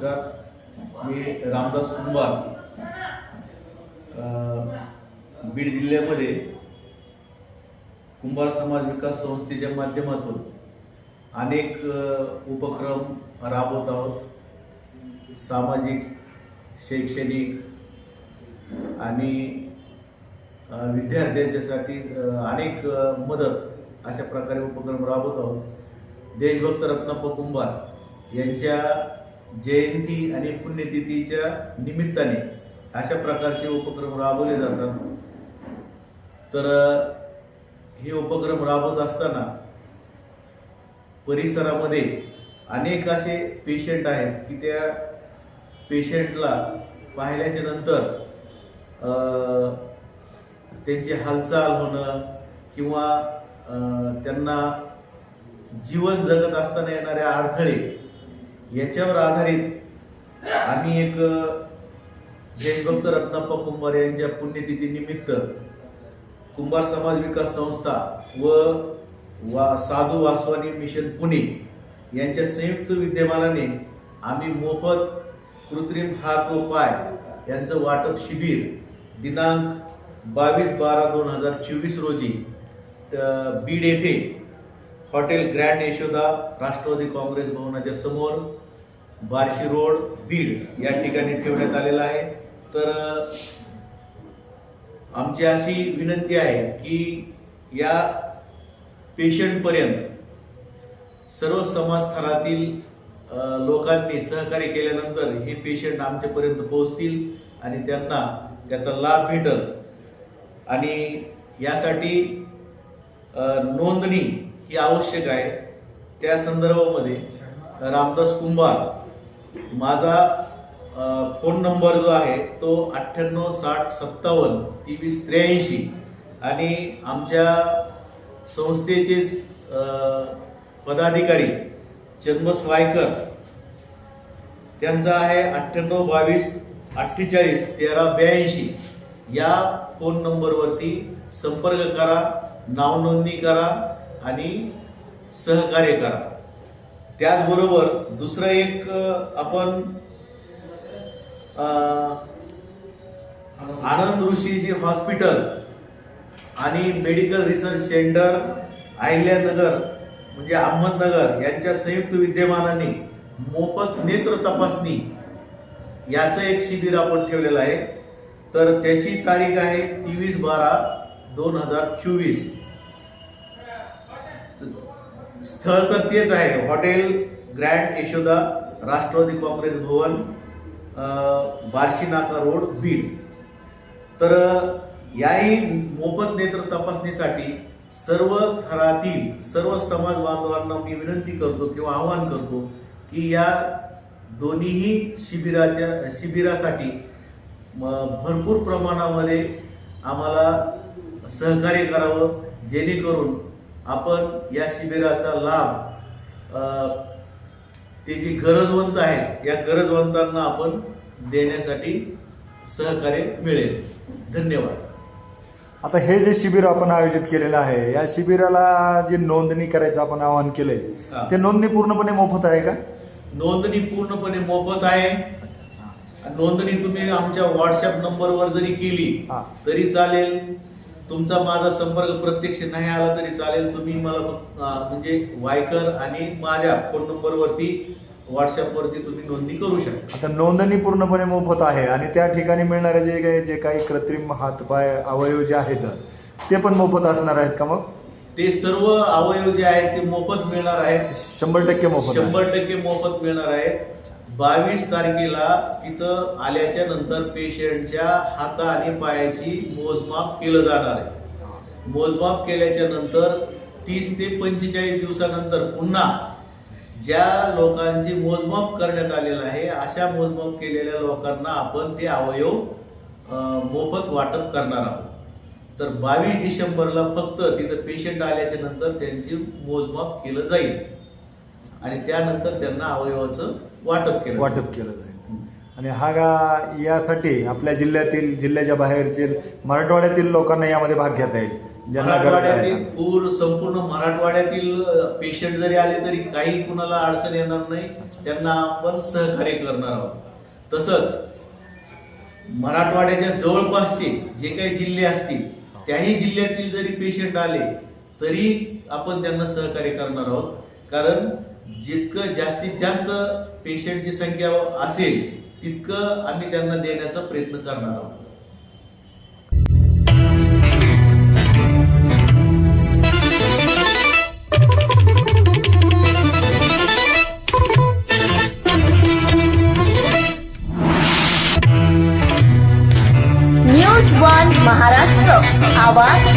नमस्कार. मी रामदास कुंभार. बीड जिल्ह्यामध्ये कुंभार समाज विकास संस्थेच्या माध्यमातून अनेक उपक्रम राबवत आहोत. सामाजिक शैक्षणिक आणि विद्यार्थ्यांच्यासाठी अनेक मदत अशा प्रकारे उपक्रम राबवत आहोत. देशभक्त रत्नाप्पा कुंभार यांच्या जयंती आणि पुण्यतिथीच्या निमित्ताने अशा प्रकारचे उपक्रम राबवले जातात. तर हे उपक्रम राबवत असताना परिसरामध्ये अनेक असे पेशंट आहेत की त्या पेशंटला पाहिल्याच्या नंतर त्यांचे त्यांची हालचाल होणं किंवा त्यांना जीवन जगत असताना येणारे अडथळे याच्यावर आधारित आम्ही एक अ, देशभक्त रत्नाप्पा कुंभार यांच्या पुण्यतिथी निमित्त कुंभार समाज विकास संस्था व वा साधू वासवानी मिशन पुणे यांच्या संयुक्त विद्यमानाने आम्ही मोफत कृत्रिम हात व पाय यांचं वाटप शिबिर दिनांक बावीस बारा दोन हजार चोवीस रोजी बीड येथे हॉटेल ग्रँड यशोदा राष्ट्रवादी काँग्रेस भवनाच्या समोर बार्शी रोड बीड या ठिकाणी ठेवण्यात आलेला आहे. तर आमची अशी विनंती आहे की या पेशंटपर्यंत सर्व समाजस्थरातील लोकांनी सहकार्य केल्यानंतर हे पेशंट आमच्यापर्यंत पोहोचतील आणि त्यांना त्याचा लाभ भेटल. आणि यासाठी नोंदणी ही आवश्यक आहे. त्या संदर्भामध्ये रामदास कुंभार माझा फोन नंबर जो आहे तो अठ्ठ्याण्णव साठ सत्तावन्न तेवीस त्र्याऐंशी आणि आमच्या संस्थेचे पदाधिकारी चन्मस वायकर त्यांचा आहे अठ्ठ्याण्णव बावीस अठ्ठेचाळीस तेरा ब्याऐंशी. या फोन नंबरवरती संपर्क करा नावनोंदणी करा आणि सहकार्य करा. त्याचबरोबर दुसरं एक आपण आनंद ऋषीजी हॉस्पिटल आणि मेडिकल रिसर्च सेंटर अहिल्यानगर म्हणजे अहमदनगर यांच्या संयुक्त विद्यमानाने मोफत नेत्र तपासणी याचं एक शिबिर आपण ठेवलेलं आहे. तर त्याची तारीख आहे तेवीस बारा दोन हजार चोवीस. स्थळ तर तेच आहे. Hotel grand Yashoda Rashtrawadi Congress Bhavan Barshi Naka road Beed. तर याही मोफत नेत्र तपासणीसाठी सर्व थरातील सर्व समाज बांधवांना मी विनंती करतो किंवा आवाहन करतो की या दोन्हीही शिबिराच्या शिबिरासाठी भरपूर प्रमाणामध्ये आम्हाला सहकार्य करावं जेणेकरून आपण या शिबिराचा लाभ ते जी गरजवंत आहेत या गरजवंतांना आपण देण्यासाठी सहकार्य मिळेल. धन्यवाद. आता हे जे शिबिर आपण आयोजित केलेलं आहे या शिबिराला जे नोंदणी करायचं आपण आवाहन केलंय. ते नोंदणी पूर्णपणे मोफत आहे का? नोंदणी पूर्णपणे मोफत आहे. नोंदणी तुम्ही आमच्या व्हॉट्सअप नंबरवर जरी केली. तरी चालेल. तुमचा माझा संपर्क प्रत्यक्ष नाही आला तरी चालेल. तुम्ही मला म्हणजे वायकर आणि माझ्या फोन नंबरवरती व्हॉट्सअपवरती तुम्ही नोंदणी करू शकता. आता नोंदणी पूर्णपणे मोफत आहे आणि त्या ठिकाणी मिळणारे जे काही जे काही कृत्रिम हातपाय अवयव जे आहेत ते पण मोफत असणार आहेत का मग? ते सर्व अवयव जे आहेत ते मोफत मिळणार आहेत. शंभर टक्के मोफत. शंभर टक्के मोफत मिळणार आहेत. बावीस तारखेला तिथं आल्याच्यानंतर पेशंटच्या हाता आणि पायाची मोजमाप केलं जाणार आहे. मोजमाप केल्याच्यानंतर तीस ते पंचेचाळीस दिवसानंतर पुन्हा ज्या लोकांची मोजमाप करण्यात आलेलं आहे अशा मोजमाप केलेल्या लोकांना आपण ते अवयव मोफत वाटप करणार आहोत. तर बावीस डिसेंबरला फक्त तिथं पेशंट आल्याच्यानंतर त्यांची मोजमाप केलं जाईल. आणि त्यानंतर त्यांना अवयवाचं वाटप केलं वाटप केलं जाईल. आणि हा गा यासाठी आपल्या जिल्ह्यातील जिल्ह्याच्या बाहेरचे मराठवाड्यातील लोकांना यामध्ये भाग घेता येईल ज्यांना मराठवाड्यातील पूर संपूर्ण मराठवाड्यातील पेशंट जरी आले तरी काही कुणाला अडचण येणार नाही. त्यांना आपण सहकार्य करणार आहोत. तसंच मराठवाड्याच्या जवळपासचे जे काही जिल्हे असतील त्याही जिल्ह्यातील जरी पेशंट आले तरी आपण त्यांना सहकार्य करणार आहोत. कारण जितकं जास्तीत जास्त पेशंटची संख्या असेल तितकं आम्ही त्यांना देण्याचा प्रयत्न करणार आहोत. महाराष्ट्र आवाज